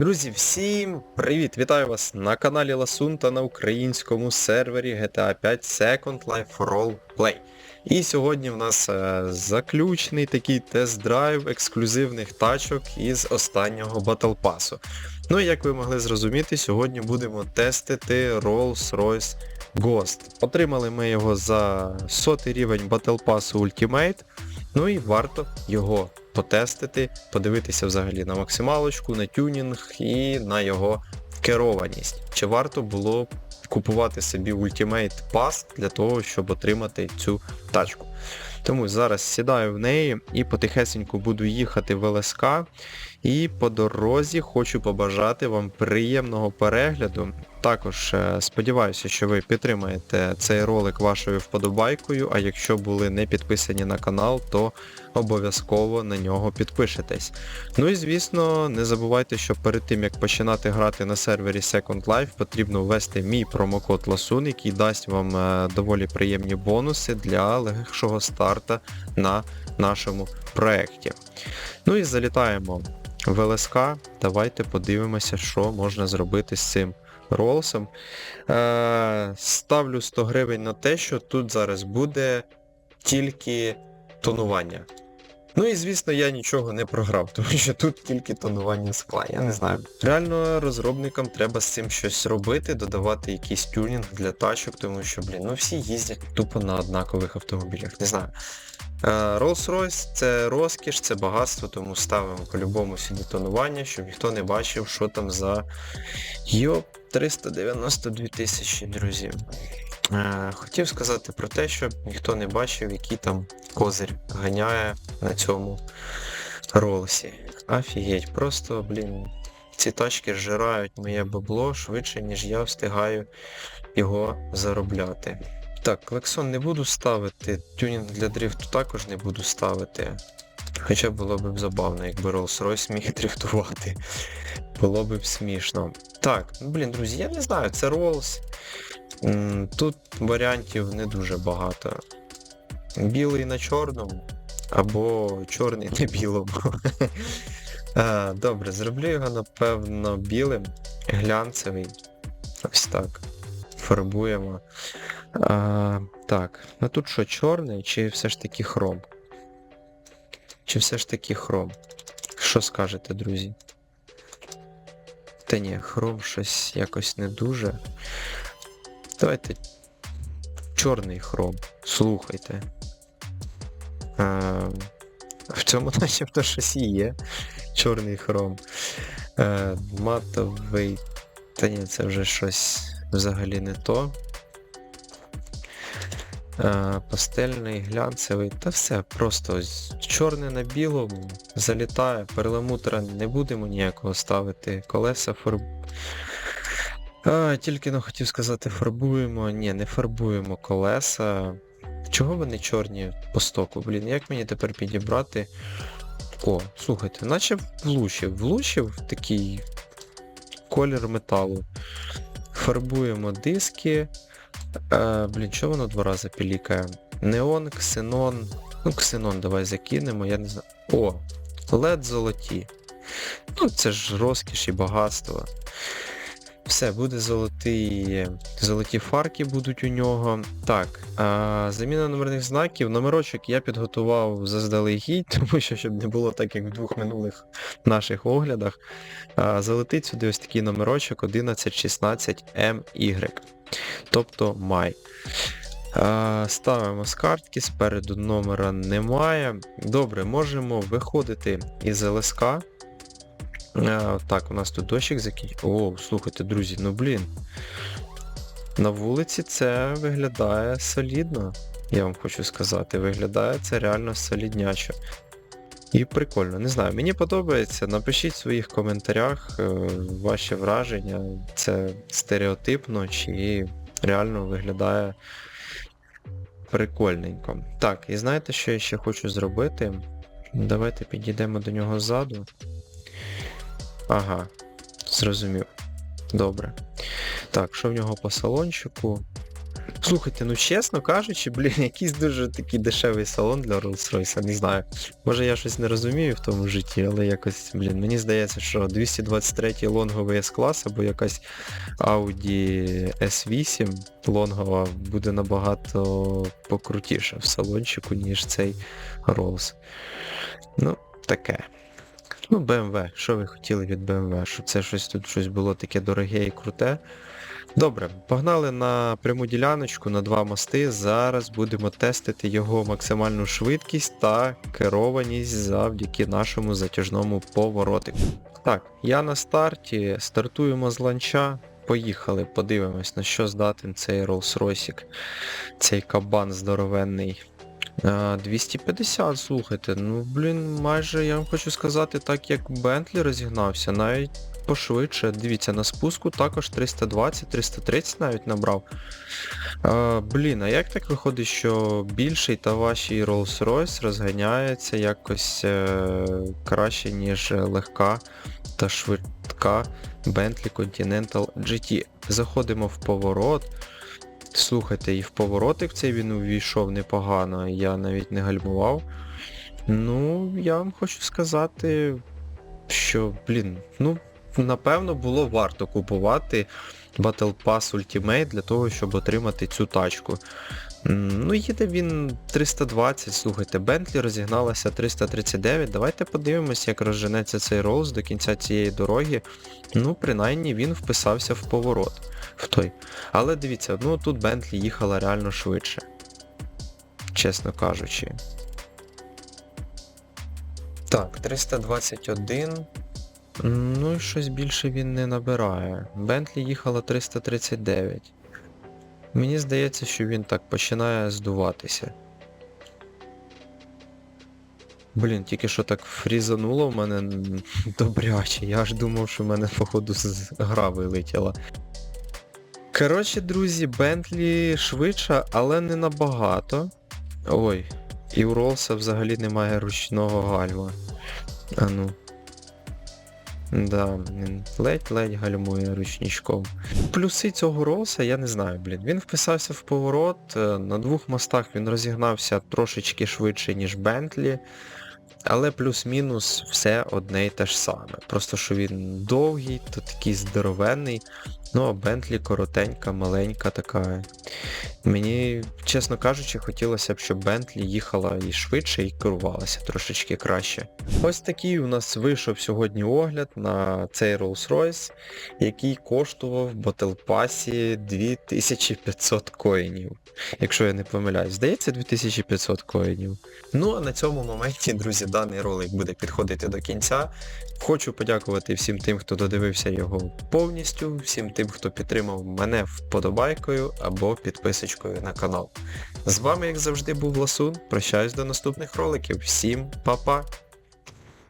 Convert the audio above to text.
Друзі, всім привіт! Вітаю вас на каналі Ласун та на українському сервері GTA 5 Second Life Roleplay. І сьогодні в нас е, заключний такий тест-драйв ексклюзивних тачок із останнього Battle Pass. Ну і як ви могли зрозуміти, сьогодні будемо тестити Rolls-Royce Ghost. Отримали ми його за сотий рівень Battle Pass Ultimate. Ну і варто його потестити, подивитися взагалі на максималочку, на тюнінг і на його керованість. Чи варто було купувати собі Ultimate Pass для того, щоб отримати цю тачку. Тому зараз сідаю в неї і потихесеньку буду їхати в ЛСК. І по дорозі хочу побажати вам приємного перегляду. Також е, сподіваюся, що ви підтримаєте цей ролик вашою вподобайкою, а якщо були не підписані на канал, то обов'язково на нього підпишетесь. Ну і звісно, не забувайте, що перед тим як починати грати на сервері Second Life, потрібно ввести мій промокод LASUN, який дасть вам е, доволі приємні бонуси для легшого старта на нашому проєкті. Ну і залітаємо в ЛСК. Давайте подивимося, що можна зробити з цим ролсом. Е, ставлю 100 гривень на те, що тут зараз буде тільки тонування. Ну і звісно, я нічого не програв, тому що тут тільки тонування скла, я не знаю. Реально розробникам треба з цим щось робити, додавати якийсь тюнінг для тачок, тому що, блін, ну всі їздять тупо на однакових автомобілях, не знаю. Е, Rolls-Royce це розкіш, це багатство, тому ставимо по-любому сюди тонування, щоб ніхто не бачив, що там за Йоп 392 тисячі, друзі. Е, Хотів сказати про те, щоб ніхто не бачив, який там козир ганяє на цьому ролсі. Офігеть, просто, блін, ці тачки зжирають моє бабло швидше, ніж я встигаю його заробляти. Так, клаксон не буду ставити, тюнінг для дрифту також не буду ставити. Хоча було б забавно, якби Rolls-Royce міг дрифтувати. Було б смішно. Так, блін, друзі, я не знаю, це Rolls. Тут варіантів не дуже багато. Білий на чорному, або чорний на білому. Добре, зроблю його, напевно, білим, глянцевий. Ось так. Фарбуємо. А, так, ну тут що, чорний, чи все ж таки хром? Чи все ж таки хром? Що скажете, друзі? Та ні, хром щось якось не дуже. Давайте чорний хром. Слухайте. А, в цьому начебто щось і є. Чорний хром. А, матовий. Та ні, це вже щось взагалі не то. А, пастельний, глянцевий, та все, просто чорне на білому залітає, перламутра не будемо ніякого ставити, колеса фарб... А, тільки ну хотів сказати, фарбуємо. Ні, не фарбуємо колеса. Чого вони чорні по стоку? Блін, як мені тепер підібрати? О, слухайте, наче влучив. Влучив такий колір металу. Фарбуємо диски. Е, блін, що воно два рази пілікає? Неон, ксенон. Ну, ксенон давай закинемо, я не знаю. О, LED золоті. Ну, це ж розкіш і багатство. Все, буде золотий, золоті фарки будуть у нього. Так, а, заміна номерних знаків. Номерочок я підготував заздалегідь, тому що щоб не було так, як в двох минулих наших оглядах. А, залетить сюди ось такий номерочок 1116MY. Тобто май. Ставимо з картки, спереду номера немає. Добре, можемо виходити із ЛСК. Так, у нас тут дощик закінчив. О, слухайте, друзі, ну блін. На вулиці це виглядає солідно, я вам хочу сказати. Виглядає це реально соліднячо. І прикольно, не знаю, мені подобається. Напишіть в своїх коментарях е, ваші враження. Це стереотипно чи реально виглядає прикольненько. Так, і знаєте, що я ще хочу зробити? Давайте підійдемо до нього ззаду. Ага, зрозумів. Добре. Так, що в нього по салончику? Слухайте, ну чесно кажучи, блін, якийсь дуже такий дешевий салон для Rolls-Royce, не знаю. Може я щось не розумію в тому житті, але якось, блін, мені здається, що 223 лонговий S-клас або якась Audi S8 лонгова буде набагато покрутіше в салончику, ніж цей Rolls. Ну, таке. Ну, BMW, що ви хотіли від BMW? Щоб це щось тут щось було таке дороге і круте. Добре, погнали на пряму діляночку на два мости. Зараз будемо тестити його максимальну швидкість та керованість завдяки нашому затяжному поворотику. Так, я на старті, стартуємо з ланча. Поїхали, подивимось, на що здатен цей Rolls-Royce, цей кабан здоровенний. А, 250, слухайте, ну блін, майже я вам хочу сказати, так як Bentley розігнався, навіть пошвидше. Дивіться, на спуску також 320, 330 навіть набрав. А, блін, а як так виходить, що більший та важчий Rolls-Royce розганяється якось е, краще, ніж легка та швидка Bentley Continental GT. Заходимо в поворот. Слухайте, і в поворотик цей він увійшов непогано, я навіть не гальмував. Ну, я вам хочу сказати, що, блін, ну, напевно, було варто купувати Battle Pass Ultimate для того, щоб отримати цю тачку. Ну, їде він 320, слухайте, Bentley розігналася 339. Давайте подивимось, як розженеться цей Rolls до кінця цієї дороги. Ну, принаймні він вписався в поворот. В той. Але дивіться, ну тут Bentley їхала реально швидше. Чесно кажучи. Так, 321. Ну і щось більше він не набирає. Bentley їхала 339. Мені здається, що він так починає здуватися. Блін, тільки що так фрізануло в мене добряче. Я аж думав, що в мене, походу, з гра вилетіла. Коротше, друзі, Бентлі швидша, але не набагато. Ой, і у Ролса взагалі немає ручного гальма. А ну. Да, він ледь-ледь гальмує ручничком. Плюси цього роса, я не знаю, блін. Він вписався в поворот, е, на двох мостах він розігнався трошечки швидше, ніж Бентлі. Але плюс-мінус все одне й те ж саме. Просто що він довгий, то такий здоровенний. Ну а Бентлі коротенька, маленька така. Мені, чесно кажучи, хотілося б, щоб Бентлі їхала і швидше, і керувалася трошечки краще. Ось такий у нас вийшов сьогодні огляд на цей Rolls-Royce, який коштував в Battle 2500 коїнів. Якщо я не помиляюсь, здається 2500 коїнів. Ну а на цьому моменті, друзі, даний ролик буде підходити до кінця. Хочу подякувати всім тим, хто додивився його повністю, всім тим, хто підтримав мене вподобайкою або підписочкою на канал. З вами, як завжди, був Ласун. Прощаюсь до наступних роликів. Всім па-па!